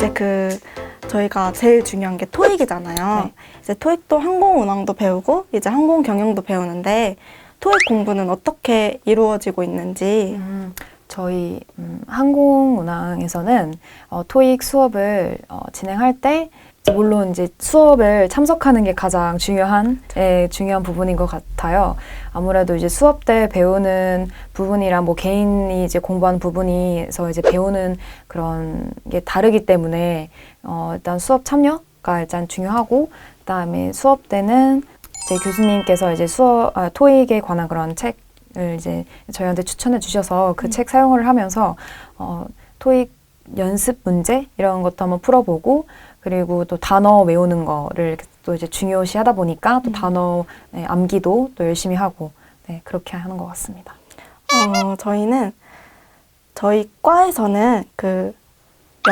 이제 그 저희가 제일 중요한 게 토익이잖아요. 네. 이제 토익도 항공 운항도 배우고 이제 항공 경영도 배우는데 토익 공부는 어떻게 이루어지고 있는지 음, 저희 음, 항공 운항에서는 어, 토익 수업을 어, 진행할 때 물론 이제 수업을 참석하는 게 가장 중요한 예, 중요한 부분인 것 같아요. 아무래도 이제 수업 때 배우는 부분이랑 뭐 개인이 이제 공부하는 부분이서 이제 배우는 그런 게 다르기 때문에 어, 일단 수업 참여가 일단 중요하고 그다음에 수업 때는 이제 교수님께서 이제 수업 아, 토익에 관한 그런 책을 이제 저희한테 추천해 주셔서 그책 사용을 하면서 어, 토익 연습 문제 이런 것도 한번 풀어보고 그리고 또 단어 외우는 거를 또 이제 중요시 하다 보니까 또 단어 네, 암기도 또 열심히 하고 네, 그렇게 하는 것 같습니다. 어, 저희는 저희 과에서는 그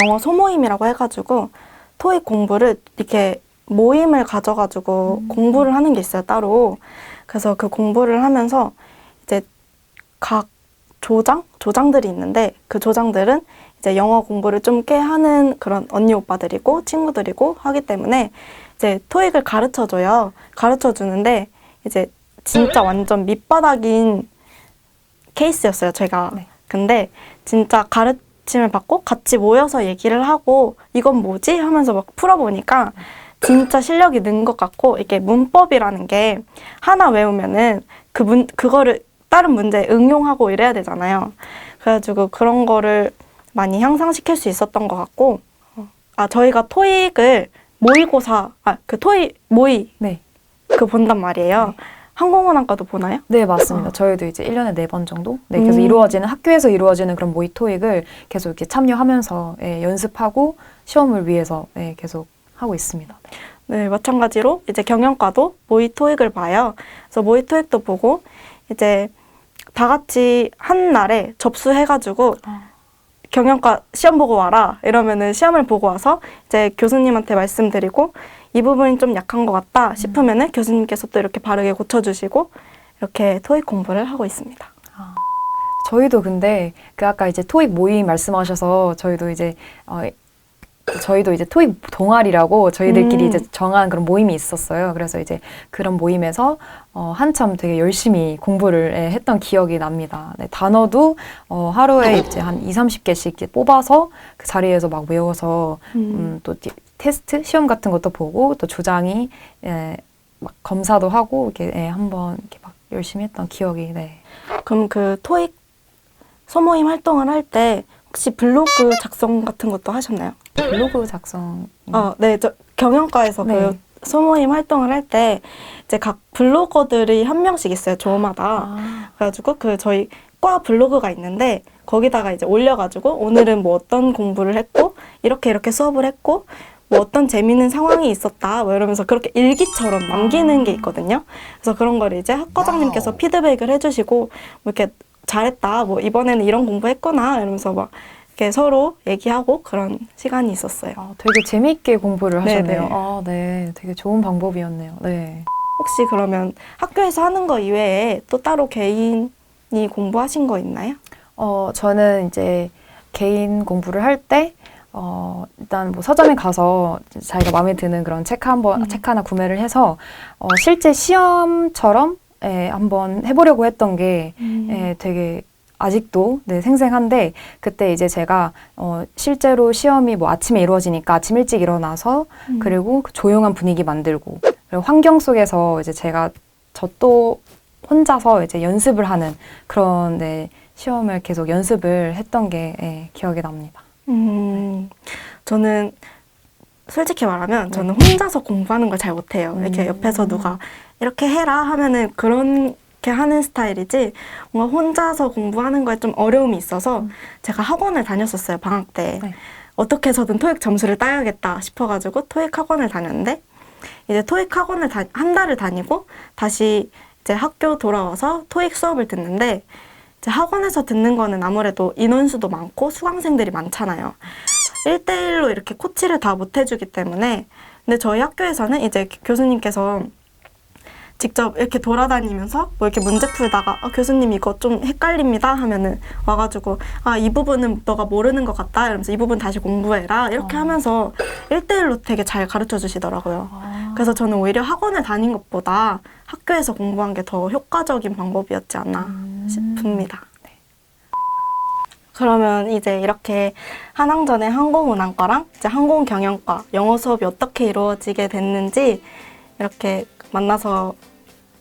영어 소모임이라고 해가지고 토익 공부를 이렇게 모임을 가져가지고 공부를 하는 게 있어요 따로. 그래서 그 공부를 하면서 이제 각 조장 조장들이 있는데 그 조장들은 이제 영어 공부를 좀 꽤 하는 그런 언니 오빠들이고 친구들이고 하기 때문에 이제 토익을 가르쳐 줘요. 가르쳐 주는데 이제 진짜 완전 밑바닥인 케이스였어요, 제가. 네. 근데 진짜 가르침을 받고 같이 모여서 얘기를 하고 이건 뭐지? 하면서 막 풀어보니까 진짜 실력이 는 것 같고 이게 문법이라는 게 하나 외우면은 그 문, 그거를 다른 문제에 응용하고 이래야 되잖아요. 그래가지고 그런 거를 많이 향상시킬 수 있었던 것 같고 어, 아 저희가 토익을 모의고사 아 그 토익 모의 네. 그 본단 말이에요. 네. 항공운항과도 보나요? 네, 맞습니다. 저희도 이제 1년에 네번 정도? 네, 계속 음. 이루어지는, 학교에서 이루어지는 그런 모의 토익을 계속 이렇게 참여하면서 예, 연습하고 시험을 위해서 예, 계속 하고 있습니다. 네, 마찬가지로 이제 경영과도 모의 토익을 봐요. 그래서 모의 토익도 보고 이제 다 같이 한 날에 접수해가지고 아. 경영과 시험 보고 와라. 이러면은 시험을 보고 와서 이제 교수님한테 말씀드리고 이 부분이 좀 약한 것 같다 싶으면은 교수님께서 또 이렇게 바르게 고쳐주시고 이렇게 토익 공부를 하고 있습니다. 저희도 근데 그 아까 이제 토익 모임 말씀하셔서 저희도 이제 어 저희도 이제 토익 동아리라고 저희들끼리 음. 이제 정한 그런 모임이 있었어요. 그래서 이제 그런 모임에서 어 한참 되게 열심히 공부를 예, 했던 기억이 납니다. 네, 단어도 어 하루에 이제 한 2, 30개씩 이렇게 뽑아서 그 자리에서 막 외워서 음, 또 티- 테스트 시험 같은 것도 보고 또 조장이 예, 막 검사도 하고 이렇게 예, 한번 이렇게 막 열심히 했던 기억이 네. 그럼 그 토익 소모임 활동을 할 때 혹시 블로그 작성 같은 것도 하셨나요? 블로그 작성. 어, 네, 저 경영과에서 네. 그 소모임 활동을 할 때 이제 각 블로거들이 한 명씩 있어요, 조마다. 아, 그래가지고 그 저희 과 블로그가 있는데 거기다가 이제 올려가지고 오늘은 뭐 어떤 공부를 했고 이렇게 이렇게 수업을 했고 뭐 어떤 재미있는 상황이 있었다 뭐 이러면서 그렇게 일기처럼 남기는 게 있거든요. 그래서 그런 거를 이제 학과장님께서 피드백을 해주시고 뭐 이렇게 잘했다 뭐 이번에는 이런 공부했구나 이러면서 막 이렇게 서로 얘기하고 그런 시간이 있었어요. 아, 되게 재미있게 공부를 네, 하셨네요. 네. 아, 네. 되게 좋은 방법이었네요. 네. 혹시 그러면 학교에서 하는 거 이외에 또 따로 개인이 공부하신 거 있나요? 어, 저는 이제 개인 공부를 할 때, 어, 일단 뭐 서점에 가서 자기가 마음에 드는 그런 책 한 번, 음. 책 하나 구매를 해서, 어, 실제 시험처럼, 예, 한번 해보려고 했던 게, 음. 예, 되게 아직도 네, 생생한데 그때 이제 제가 어, 실제로 시험이 뭐 아침에 이루어지니까 아침 일찍 일어나서 음. 그리고 그 조용한 분위기 만들고 그리고 환경 속에서 이제 제가 저 또 혼자서 이제 연습을 하는 그런 네, 시험을 계속 연습을 했던 게 예, 기억이 납니다. 음, 저는 솔직히 말하면 네. 저는 혼자서 공부하는 걸 잘 못해요. 이렇게 음. 옆에서 누가 이렇게 해라 하면은 그 렇게 하는 스타일이지 뭔가 혼자서 공부하는 거에 좀 어려움이 있어서 음. 제가 학원을 다녔었어요 방학 때 네. 어떻게 해서든 토익 점수를 따야겠다 싶어가지고 토익 학원을 다녔는데 이제 토익 학원을 다, 한 달을 다니고 다시 이제 학교 돌아와서 토익 수업을 듣는데 이제 학원에서 듣는 거는 아무래도 인원수도 많고 수강생들이 많잖아요. 1대1로 이렇게 코치를 다 못 해주기 때문에 근데 저희 학교에서는 이제 교수님께서 직접 이렇게 돌아다니면서 뭐 이렇게 문제 풀다가 아, 교수님 이거 좀 헷갈립니다 하면은 와가지고 아 이 부분은 너가 모르는 것 같다 이러면서 이 부분 다시 공부해라 이렇게 어. 하면서 일대일로 되게 잘 가르쳐 주시더라고요. 아. 그래서 저는 오히려 학원을 다닌 것보다 학교에서 공부한 게 더 효과적인 방법이었지 않나 음. 싶습니다. 네. 그러면 이제 이렇게 한항전의 항공운항과랑 이제 항공경영과 영어 수업이 어떻게 이루어지게 됐는지 이렇게 만나서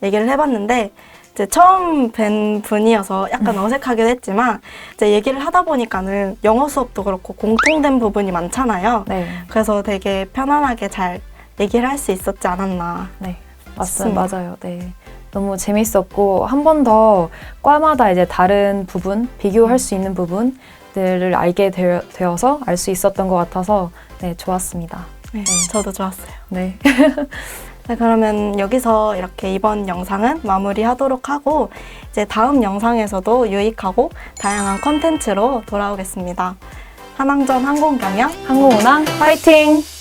얘기를 해봤는데 이제 처음 뵌 분이어서 약간 어색하기도 했지만 이제 얘기를 하다 보니까는 영어 수업도 그렇고 공통된 부분이 많잖아요. 네. 그래서 되게 편안하게 잘 얘기를 할 수 있었지 않았나. 네, 맞습니다. 싶습니다. 맞아요. 네. 너무 재밌었고 한 번 더 과마다 이제 다른 부분, 비교할 수 있는 부분들을 알게 되어, 되어서 알 수 있었던 것 같아서 네, 좋았습니다. 네, 저도 좋았어요. 네. 네, 그러면 여기서 이렇게 이번 영상은 마무리하도록 하고 이제 다음 영상에서도 유익하고 다양한 컨텐츠로 돌아오겠습니다. 한항전 항공경영 항공운항 화이팅!